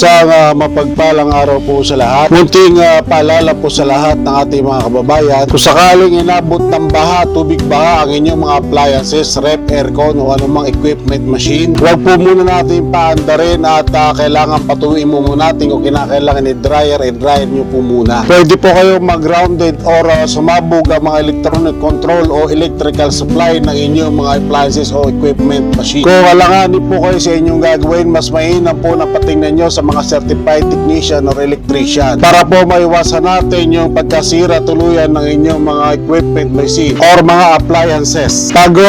Isang ah, mapagpalang araw po sa lahat. Munting ah, paalala po sa lahat ng ating mga kababayan. Kung sakaling inabot ng baha, tubig baha ang inyong mga appliances, rep, aircon o anumang equipment machine, huwag po muna natin paandarin at ah, kailangan patuloy mo muna natin kung kinakailangan i-dryer, i-dryer nyo po muna. Pwede po kayo mag-grounded or ah, sumabog ang mga electronic control o electrical supply ng inyong mga appliances o equipment machine. Kung alanganin po kayo sa inyong gagawin, mas mainam po na patingnan nyo sa mga certified technician or electrician para po maiwasan natin yung pagkasira tuluyan ng inyong mga equipment machine or mga appliances. Bago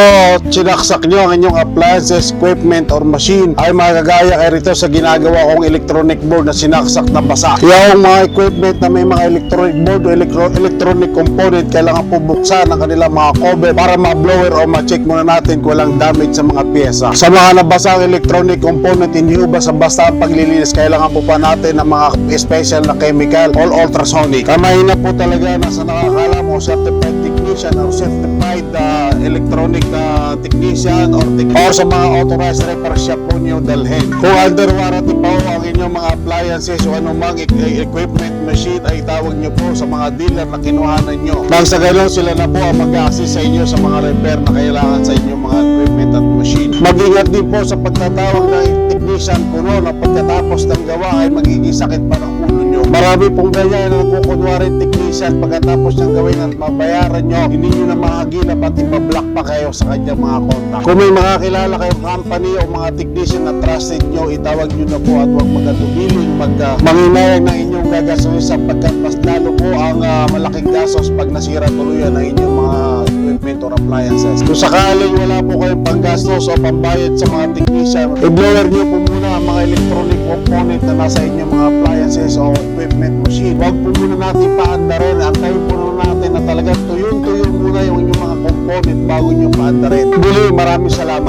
sinaksak nyo ang inyong appliances, equipment or machine ay magagaya kayo rito sa ginagawa kong electronic board na sinaksak na basa. Yung mga equipment na may mga electronic board o electro- electronic component kailangan po buksan ang kanilang mga cover para ma-blower o ma-check muna natin kung walang damage sa mga pyesa. Sa mga nabasang electronic component, hindi ho basta-basta ang paglilinis. Kailangan po pa natin ng mga special na chemical or ultrasonic. Kamay na po talaga na sa nakakala mo certified technician or certified uh, electronic uh, technician or, tech- or sa mga authorized repair shop po niyo dalhin. Kung under warranty pa ho ang inyong mga appliances o anumang e- e- equipment machine ay tawag niyo po sa mga dealer na kinuhanan niyo. Nang sa ganun sila na po ang mag-assist sa inyo sa mga repair na kailangan sa inyong mga equipment at machine. Mag-ingat din po sa pagtatawag ng technician kuno na pagkatapos ng gawa ay magiging sakit pa ng ulo nyo. Marami pong ganyan na nagkukunwari technician pagkatapos ng gawin at mabayaran nyo, hindi nyo na mahagilap at ipablock pa kayo sa kanyang mga contact. Kung may mga kilala kayong company o mga technician na trusted nyo, itawag nyo na po at huwag magatubiling mag uh, manginayang ng inyong gagastusin sapagkat mas lalo po ang ah, malaking gastos pag nasira tuluyan ang inyong mga equipment or appliances. Kung sakaling wala po kayong panggastos o pambayad sa mga technician, i-blower nyo po muna ang mga electronic component na nasa inyong mga appliances o equipment machine. Huwag po muna natin paandarin. Antayin po muna natin na talagang tuyo-tuyo muna yung inyong mga component bago nyo paandarin. Muli, maraming salamat.